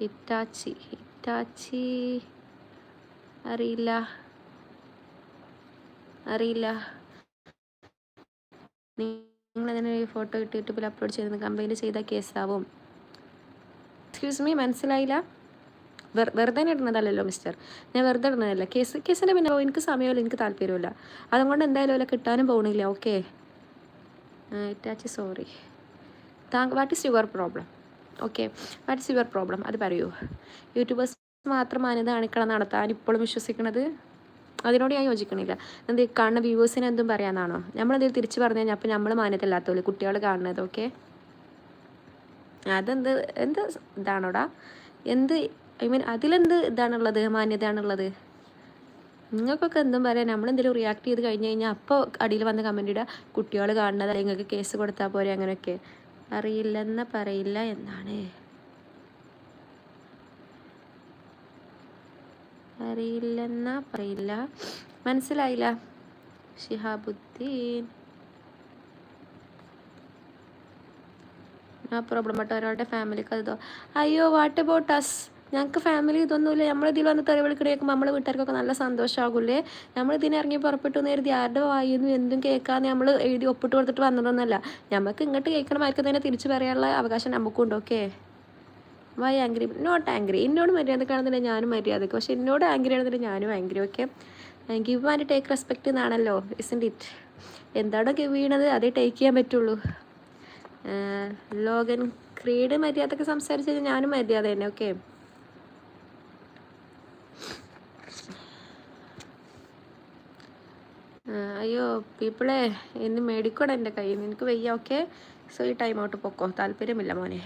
Hitachi Hitachi. അറിയില്ല. അറിയില്ല. നിങ്ങൾ അങ്ങനെ ഒരു ഫോട്ടോ ഇട്ട് യൂട്യൂബിൽ അപ്ലോഡ് ചെയ്യുന്നത്? കംപ്ലൈന്റ് ചെയ്ത കേസാവും. എക്സ്ക്യൂസ് മീ മനസ്സിലായില്ല? വെറുതെ ഇടുന്നതല്ലല്ലോ മിസ്റ്റർ ഞാൻ വെറുതെ ഇടുന്നതല്ല. കേസ് കേസിന്റെ പിന്നെ എനിക്ക് സമയമില്ല എനിക്ക് താല്പര്യമില്ല. അതുകൊണ്ട് എന്തായാലും അല്ല കിട്ടാനും പോകണില്ല okay Itachi sorry thank what is your problem okay what's your problem അത് പറയൂ. യൂട്യൂബേഴ്സ് മാത്രം മാന്യത കാണിക്കണം നടത്താൻ ഇപ്പോഴും വിശ്വസിക്കുന്നത് അതിനോട് ഞാൻ യോജിക്കണില്ല. എന്ത് കാണുന്ന വ്യൂവേഴ്സിന് എന്തും പറയാനാണോ? നമ്മളെന്തെങ്കിലും തിരിച്ച് പറഞ്ഞു കഴിഞ്ഞാൽ അപ്പം നമ്മൾ മാന്യത ഇല്ലാത്തോളൂ കുട്ടികൾ കാണുന്നത് ഓക്കെ അതെന്ത് എന്ത് ഇതാണോടാ? എന്ത് ഐ മീൻ അതിലെന്ത് ഇതാണുള്ളത് മാന്യതയാണുള്ളത്? നിങ്ങൾക്കൊക്കെ എന്തും പറയാം നമ്മളെന്തെങ്കിലും റിയാക്ട് ചെയ്ത് കഴിഞ്ഞ് കഴിഞ്ഞാൽ അപ്പോൾ അടിയിൽ വന്ന് കമന്റ് ഇടുക കുട്ടികൾ കാണുന്നത് നിങ്ങൾക്ക് കേസ് കൊടുത്താൽ പോരെ അങ്ങനെയൊക്കെ. അറിയില്ലെന്ന് പറയില്ല എന്നാണ്. അറിയില്ലെന്ന പറയില്ല. മനസ്സിലായില്ല. ഷിഹാബുദ്ദീൻ ആ പ്രോബ്ലം ബട്ട് ഒരാളുടെ ഫാമിലിക്ക് അത് അയ്യോ വാട്ട് അബൌട്ട് അസ് ഞങ്ങൾക്ക് ഫാമിലി ഇതൊന്നുമില്ല നമ്മളിതിൽ വന്ന് തെറി കേൾക്കുമ്പോൾ നമ്മളെ വീട്ടുകാർക്കൊക്കെ നല്ല സന്തോഷമാകില്ലേ നമ്മൾ ഇതിനെ ഇറങ്ങി പുറപ്പെട്ടു എന്ന് ആരുടെ വായിന്ന് എന്തും കേൾക്കാതെ നമ്മൾ എഴുതി ഒപ്പിട്ട് കൊടുത്തിട്ട് വന്നതൊന്നുമല്ല നമുക്ക് ഇങ്ങോട്ട് കേൾക്കണമാർക്ക് തന്നെ തിരിച്ചു പറയാനുള്ള അവകാശം നമുക്കുണ്ട് okay why angry not angry എന്നോട് മര്യാദക്കാണെന്നുണ്ടെങ്കിൽ ഞാനും മര്യാദയ്ക്ക്. പക്ഷെ എന്നോട് ആംഗ്രി ആണെന്നുണ്ടെങ്കിൽ ഞാനും angry okay give and take respect എന്നാണല്ലോ ഇസ് ഇറ്റ് എന്താണോ ചെയ്യണത് അതേ ടേക്ക് ചെയ്യാൻ പറ്റുള്ളൂ. ലോകൻ ക്രീഡ് മര്യാദയ്ക്ക് സംസാരിച്ചു കഴിഞ്ഞാൽ ഞാനും മര്യാദ തന്നെ ഓക്കെ അയ്യോ പീപ്പിളെ എന്ന് മേടിക്കണം എന്റെ കയ്യിൽ നിന്ന്? എനിക്ക് വയ്യ ഓക്കെ സോ ഈ ടൈം ഔട്ട് പൊക്കോ. താല്പര്യമില്ല മോനെ.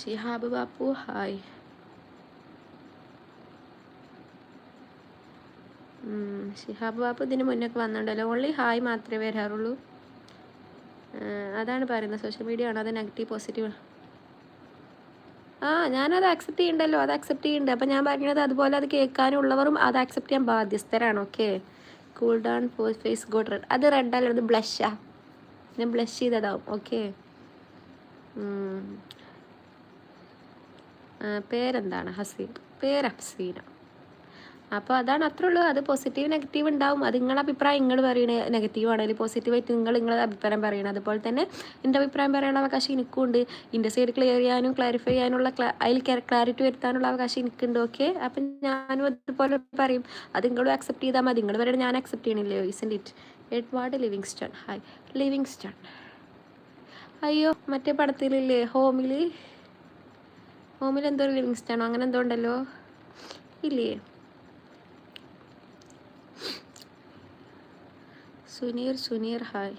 ഷിഹാബ് ബാപ്പു ഹായ് ഷിഹാബ് ബാപ്പു ഇതിന് മുന്നൊക്കെ വന്നിട്ടുണ്ടല്ലോ. ഓൺലി ഹായ് മാത്രമേ വരാറുള്ളൂ. അതാണ് പറയുന്നത്. സോഷ്യൽ മീഡിയ ആണ്? അത് നെഗറ്റീവ് പോസിറ്റീവ് ആ ഞാനത് അക്സെപ്റ്റ് ചെയ്യണ്ടല്ലോ അത് അക്സെപ്റ്റ് ചെയ്യണ്ടേ. അപ്പം ഞാൻ പറഞ്ഞത് അതുപോലെ അത് കേൾക്കാനുള്ളവരും അത് അക്സെപ്റ്റ് ചെയ്യാൻ ബാധ്യസ്ഥരാണ് okay cool down face got red അത് റെഡ് അല്ല അത് ബ്ലഷാ ഞാൻ ബ്ലഷ് ചെയ്തതാവും ഓക്കെ പേരെന്താണ്? ഹസീൻ. പേര് ഹസീന അപ്പോൾ അതാണ് അത്രേ ഉള്ളൂ അത് പോസിറ്റീവ് നെഗറ്റീവ് ഉണ്ടാവും. അത് നിങ്ങളുടെ അഭിപ്രായം നിങ്ങൾ പറയണ നെഗറ്റീവ് ആണെങ്കിൽ പോസിറ്റീവായിട്ട് നിങ്ങൾ നിങ്ങളുടെ അഭിപ്രായം പറയണം. അതുപോലെ തന്നെ എന്റെ അഭിപ്രായം പറയാനുള്ള അവകാശം എനിക്കും ഉണ്ട് എന്റെ സൈഡ് ക്ലിയർ ചെയ്യാനും ക്ലാരിഫൈ ചെയ്യാനുള്ള അതിൽ ക്ലാരിറ്റി വരുത്താനുള്ള അവകാശം എനിക്കുണ്ട്. ഓക്കെ അപ്പം ഞാനും അതുപോലെ പറയും. അത് നിങ്ങളും അക്സെപ്റ്റ് ചെയ്താൽ മതി. നിങ്ങൾ പറയണത് ഞാൻ accept ചെയ്യണില്ലേ. Isn't it Edward Livingston hi living Livingston അയ്യോ മറ്റേ പടത്തിലില്ലേ? ഹോമിൽ ഹോമിൽ എന്തോ ലിവിങ് ലിവിങ്സ്റ്റണോ അങ്ങനെ എന്തോ ഉണ്ടല്ലോ? ഇല്ലേ? സുനീർ സുനീർ ഹായ്.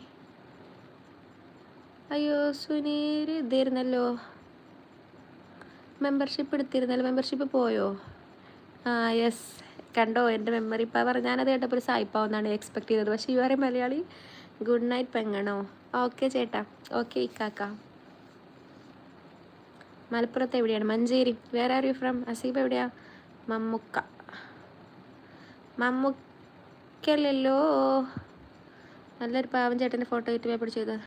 അയ്യോ സുനീർ ഇതായിരുന്നല്ലോ. മെമ്പർഷിപ്പ് എടുത്തിരുന്നല്ലോ. മെമ്പർഷിപ്പ് പോയോ? ആ യെസ് കണ്ടോ എന്റെ മെമ്മറി പവർ ഞാനത് കേട്ടപ്പോൾ ഒരു സായിപ്പാവെന്നാണ് എക്സ്പെക്ട് ചെയ്തത്. പക്ഷേ ഇവരെ മലയാളി. ഗുഡ് നൈറ്റ് പെങ്ങണോ? ഓക്കെ ചേട്ടാ. ഓക്കെ ഇക്കാക്ക. മലപ്പുറത്ത് എവിടെയാണ്? മഞ്ചേരി. വേറെ ആർ യു ഫ്രം അസീബ് എവിടെയാ? മമ്മുക്ക. മമ്മുക്കല്ലല്ലോ. നല്ലൊരു പാവം ചേട്ടന്റെ ഫോട്ടോ കിട്ടുമ്പോൾ പേപ്പർ ചെയ്തത്?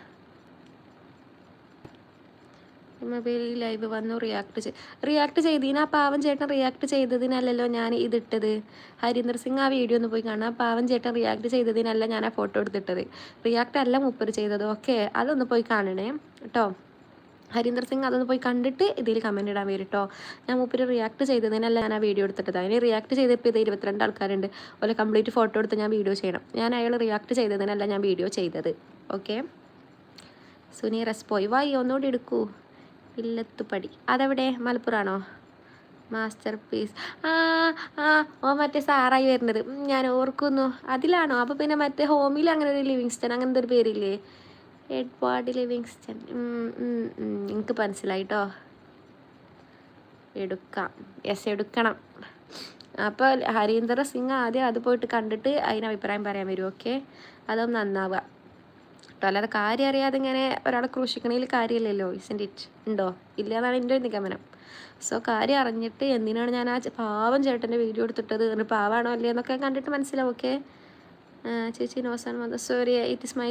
മൊബൈൽ ലൈവ് വന്നു റിയാക്ട് ചെയ്ത് റിയാക്ട് ചെയ്തതിന് ആ പാവം ചേട്ടൻ റിയാക്ട് ചെയ്തതിനല്ലല്ലോ ഞാൻ ഇതിട്ടത് ഹരീന്ദർ സിംഗ് ആ വീഡിയോ ഒന്ന് പോയി കാണാം ആ പാവം ചേട്ടൻ റിയാക്ട് ചെയ്തതിനല്ല ഞാൻ ആ ഫോട്ടോ എടുത്തിട്ടത്. റിയാക്ട് അല്ല മുപ്പർ ചെയ്തത്. ഓക്കെ അതൊന്ന് പോയി കാണണേ. കേട്ടോ ഹരീന്ദർ സിംഗ് അതൊന്ന് പോയി കണ്ടിട്ട് ഇതിൽ കമന്റ് ഇടാൻ വരും കേട്ടോ ഞാൻ മൂപ്പര് റിയാക്ട് ചെയ്തതിനല്ല ഞാൻ ആ വീഡിയോ എടുത്തിട്ടത്. അതിന് റിയാക്ട് ചെയ്തപ്പോൾ ഇത് ഇരുപത്തിരണ്ട് ആൾക്കാരുണ്ട്. ഓലെ കംപ്ലീറ്റ് ഫോട്ടോ എടുത്ത് ഞാൻ വീഡിയോ ചെയ്യണം. ഞാൻ അയാൾ റിയാക്ട് ചെയ്തതിനല്ല ഞാൻ വീഡിയോ ചെയ്തത്. ഓക്കെ സുനി റെസ്പോയ് പോയി വായി ഒന്നുകൂടി എടുക്കൂ. ഇല്ലത്തുപടി. അതെവിടെ? മലപ്പുറമാണോ മാസ്റ്റർ പീസ് ആ ആ ഓ മറ്റേ സാറായി വരുന്നത്. ഞാൻ ഓർക്കുന്നു. അതിലാണോ? അപ്പോൾ പിന്നെ മറ്റേ ഹോമിൽ അങ്ങനെ ഒരു ലിവിങ്സ്റ്റൺ അങ്ങനത്തെ ഒരു പേരില്ലേ? Edward Livingston. നിങ്ങൾക്ക് മനസ്സിലായിട്ടോ? എടുക്കാം. യെസ് എടുക്കണം. അപ്പോൾ ഹരീന്ദർ സിംഗ് ആദ്യം അത് പോയിട്ട് കണ്ടിട്ട് അതിന് അഭിപ്രായം പറയാൻ വരും ഓക്കെ? അതൊന്ന് നന്നാവുക. കേട്ടോ അല്ലാതെ കാര്യം അറിയാതെ ഇങ്ങനെ ഒരാളെ ക്രൂശിക്കണതിൽ കാര്യമില്ലല്ലോ ഇസിന്റെ ഇറ്റ് ഉണ്ടോ? ഇല്ല എന്നാണ് എന്റെ ഒരു നിഗമനം. സോ കാര്യം അറിഞ്ഞിട്ട് എന്തിനാണ് ഞാൻ ആ പാവം ചേട്ടന്റെ വീഡിയോ എടുത്തിട്ടത്? എന്നിട്ട് പാവാണോ അല്ലേ എന്നൊക്കെ കണ്ടിട്ട് മനസ്സിലാവും ഓക്കെ? ചേച്ചി നോസാൻ വന്നത് സോറി ഇറ്റ് ഇസ് മൈ